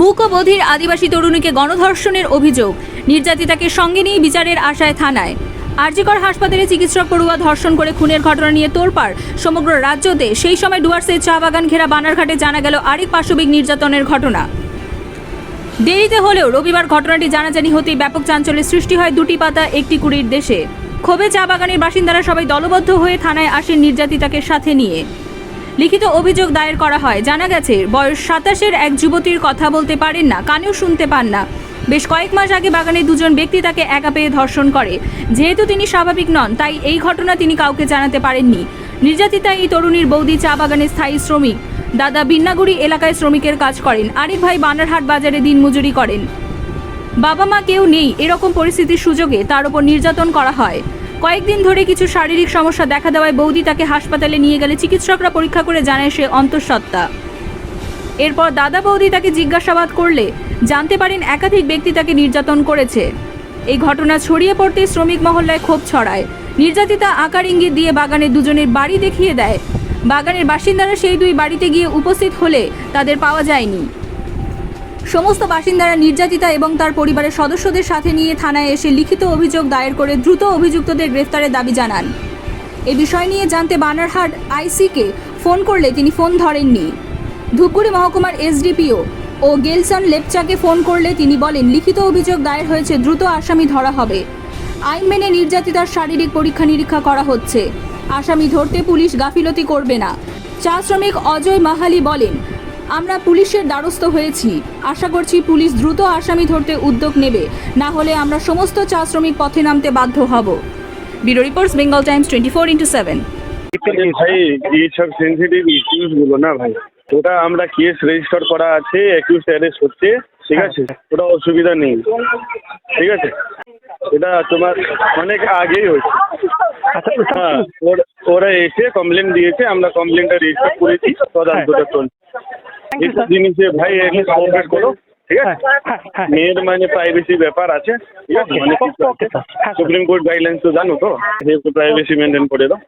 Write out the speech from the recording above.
মূক ও আদিবাসী তরুণীকে গণধর্ষণের অভিযোগ। নির্যাতিতাকে সঙ্গে নিয়ে বিচারের আশায় থানায়। আরজিকর হাসপাতালে চিকিৎসক পড়ুয়া ধর্ষণ করে খুনের ঘটনা নিয়ে তোলপাড় সমগ্র রাজ্যতে সেই সময় ডুয়ার্সের চা বাগান ঘেরা বানারঘাটে জানা গেল আরেক পাশবিক নির্যাতনের ঘটনা। দেরিতে হলেও রবিবার ঘটনাটি জানাজানি হতেই ব্যাপক চাঞ্চল্যের সৃষ্টি হয় দুটি পাতা, একটি কুড়ির দেশে। ক্ষোভে চা বাগানের বাসিন্দারা সবাই দলবদ্ধ হয়ে থানায় আসেন নির্যাতিতাকে সাথে নিয়ে। লিখিত অভিযোগ দায়ের করা হয়। জানা গেছে, বয়স সাতাশের এক যুবতীর কথা বলতে পারেন না, কানেও শুনতে পান না। বেশ কয়েক মাস আগে বাগানে দুজন ব্যক্তি তাকে একা পেয়ে ধর্ষণ করে। যেহেতু তিনি স্বাভাবিক নন, তাই এই ঘটনা তিনি কাউকে জানাতে পারেননি। নির্যাতিতা এই তরুণীর বৌদি চা বাগানের স্থায়ী শ্রমিক। দাদা বিন্নাগুড়ি এলাকায় শ্রমিকের কাজ করেন। আরেক ভাই বানারহাট বাজারে দিনমজুরি করেন। বাবা মা কেউ নেই, এরকম পরিস্থিতির সুযোগে তার উপর নির্যাতন করা হয়। কয়েকদিন ধরে কিছু শারীরিক সমস্যা দেখা দেওয়ায় বৌদি তাকে হাসপাতালে নিয়ে গেলে চিকিৎসকরা পরীক্ষা করে জানায় সে অন্তঃসত্ত্বা। এরপর দাদা বৌদি তাকে জিজ্ঞাসাবাদ করলে জানতে পারেন একাধিক ব্যক্তি তাকে নির্যাতন করেছে। এই ঘটনা ছড়িয়ে পড়তে শ্রমিক মহল্লায় ক্ষোভ ছড়ায়। নির্যাতিতা আকার ইঙ্গিত দিয়ে বাগানের দুজনের বাড়ি দেখিয়ে দেয়। বাগানের বাসিন্দারা সেই দুই বাড়িতে গিয়ে উপস্থিত হলে তাদের পাওয়া যায়নি। সমস্ত বাসিন্দারা নির্যাতিতা এবং তার পরিবারের সদস্যদের সাথে নিয়ে থানায় এসে লিখিত অভিযোগ দায়ের করে দ্রুত অভিযুক্তদের গ্রেফতারের দাবি জানান। এ বিষয় নিয়ে জানতে বানারহাট আইসিকে ফোন করলে তিনি ফোন ধরেননি। ধূপগুড়ি মহকুমার এসডিপিও ও গেলসন লেপচাকে ফোন করলে তিনি বলেন, লিখিত অভিযোগ দায়ের হয়েছে, দ্রুত আসামি ধরা হবে। আইন মেনে নির্যাতিতার শারীরিক পরীক্ষা নিরীক্ষা করা হচ্ছে। আসামি ধরতে পুলিশ গাফিলতি করবে না। চা শ্রমিক অজয় মাহালি বলেন আমরা পুলিশের দ্বারস্থ হয়েছি। আশা করছি পুলিশ দ্রুত আসামি ধরতে উদ্যোগ নেবে। না হলে আমরা সমস্ত চা শ্রমিক পথে নামতে বাধ্য হব। Bureau reports Bengal times twenty four into seven. ভাই এইসব সেন্সিটিভ ইস্যুসগুলো না ভাই। ওটা আমরা কেস রেজিস্টার করা আছে একিউজ অ্যারেস্ট হচ্ছে ঠিক আছে? ওটা অসুবিধা নেই। ঠিক আছে? এটা তোমার অনেক আগেই হয়েছে। আচ্ছা হ্যাঁ ওরা- ওরা এসে কমপ্লেন দিয়েছে আমরা কমপ্লেনটা রেজিস্টার করেছি তদন্তটা চলছে। এইসব জিনিসে ভাই এমনি কোঅপারেট করো ঠিক আছে? হ্যাঁ হ্যাঁ হ্যাঁ মেয়ের মানে প্রাইভেসি ব্যাপার আছে ঠিক আছে? মানে. সুপ্রিম কোর্ট গাইডলাইন্স তো জানো তো প্রাইভেসি মেনটেন করে দাও।